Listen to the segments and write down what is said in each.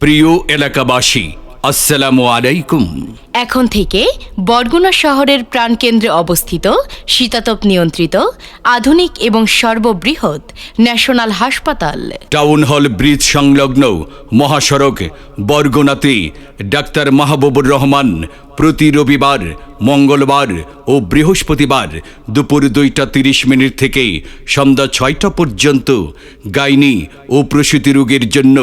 প্রিয় এলাকাবাসী আসসালামু আলাইকুম। এখন থেকে বরগুনা শহরের প্রাণকেন্দ্রে অবস্থিত শীতাতপ নিয়ন্ত্রিত আধুনিক এবং সর্ববৃহৎ ন্যাশনাল হাসপাতাল। টাউন হল ব্রিজ সংলগ্ন মহাসড়ক বরগুনাতে ডাক্তার মাহবুবুর রহমান প্রতি রবিবার মঙ্গলবার ও বৃহস্পতিবার দুপুর দুইটা তিরিশ মিনিট থেকে সন্ধ্যা ছয়টা পর্যন্ত গাইনি ও প্রসূতি রোগের জন্য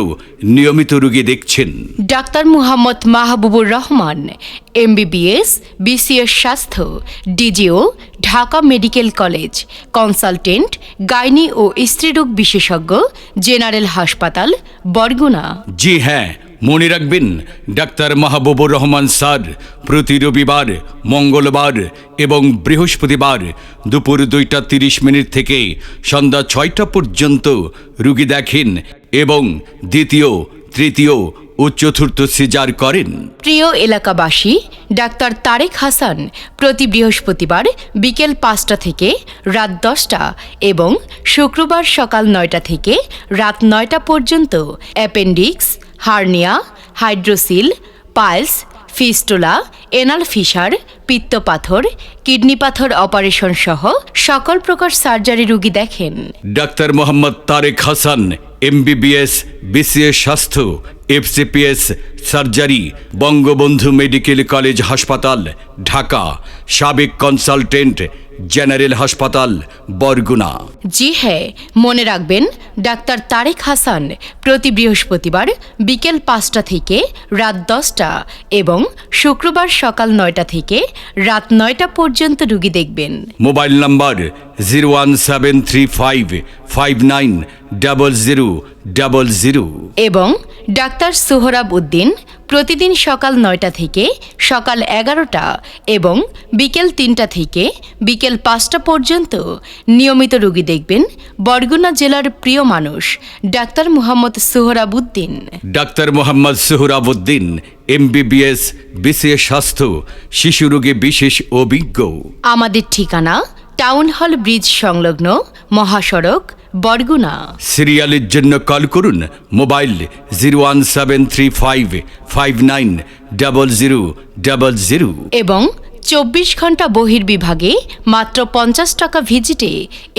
নিয়মিত রোগী দেখছেন। Doctor Muhammad Mahbubur Rahman MBBS BCS স্বাস্থ্য DGO Dhaka medical college consultant gynae ও স্ত্রীরোগ বিশেষজ্ঞ জেনারেল হাসপাতাল বরগুনা জি হ্যাঁ মনে রাখবেন, ডাক্তার মাহবুবুর রহমান স্যার প্রতি রবিবার, মঙ্গলবার এবং বৃহস্পতিবার দুপুর দুইটা তিরিশ মিনিট থেকে সন্ধ্যা ছয়টা পর্যন্ত রুগী দেখেন এবং দ্বিতীয়, তৃতীয় ও চতুর্থ সিজার করেন। প্রিয় এলাকাবাসী ডাক্তার তারেক হাসান প্রতি বৃহস্পতিবার বিকেল পাঁচটা থেকে রাত দশটা এবং শুক্রবার সকাল নয়টা থেকে রাত নয়টা পর্যন্ত appendix hernia hydrocele piles fistula anal fissure পিত্তপাথর kidney পাথর অপারেশন সহ সকল প্রকার সার্জারি রুগী দেখেন। Doctor Mohammad Tarek Hasan MBBS BCS স্বাস্থ্য FCPS surgery Bangabandhu medical college হাসপাতাল ঢাকা। সাবেক কনসালটেন্ট জেনারেল হাসপাতাল বরগুনা। জি হ্যাঁ মনে রাখবেন ডাক্তার তারেক হাসান প্রতি বৃহস্পতিবার বিকেল পাঁচটা থেকে রাত দশটা এবং শুক্রবার সকাল নয়টা থেকে রাত নয়টা পর্যন্ত রুগী দেখবেন। Mobile number zero one seven three five five nine double zero double zero এবং ডাক্তার সোহরাব উদ্দিন প্রতিদিন সকাল নয়টা থেকে সকাল এগারোটা এবং বিকেল তিনটা থেকে বিকেল পাঁচটা পর্যন্ত নিয়মিত রুগী দেখবেন বরগুনা জেলার প্রিয় মানুষ doctor Muhammad Sohrab Uddin. Doctor Mohammad Sohrabuddin MBBS বিশেষ স্বাস্থ্য শিশু রোগে বিশেষ অভিজ্ঞ। আমাদের ঠিকানা টাউন হল ব্রিজ সংলগ্ন মহাসড়ক বরগুনা। সিরিয়ালের জন্য কল করুন mobile zero one seven three five five nine double zero double zero. এবং চব্বিশ ঘণ্টা বহির্বিভাগে মাত্র পঞ্চাশ টাকা ভিজিটে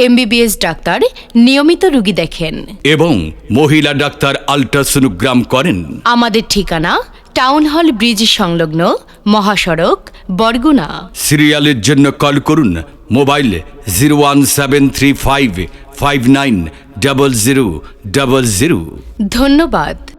এমবিবিএস ডাক্তার নিয়মিত রুগী দেখেন। এবং মহিলা ডাক্তার আলট্রাসোনোগ্রাম করেন। আমাদের ঠিকানা টাউন হল ব্রিজ সংলগ্ন মহাসড়ক বরগুনা। সিরিয়ালের জন্য কল করুন mobile zero one seven three five five nine double zero double zero. ধন্যবাদ।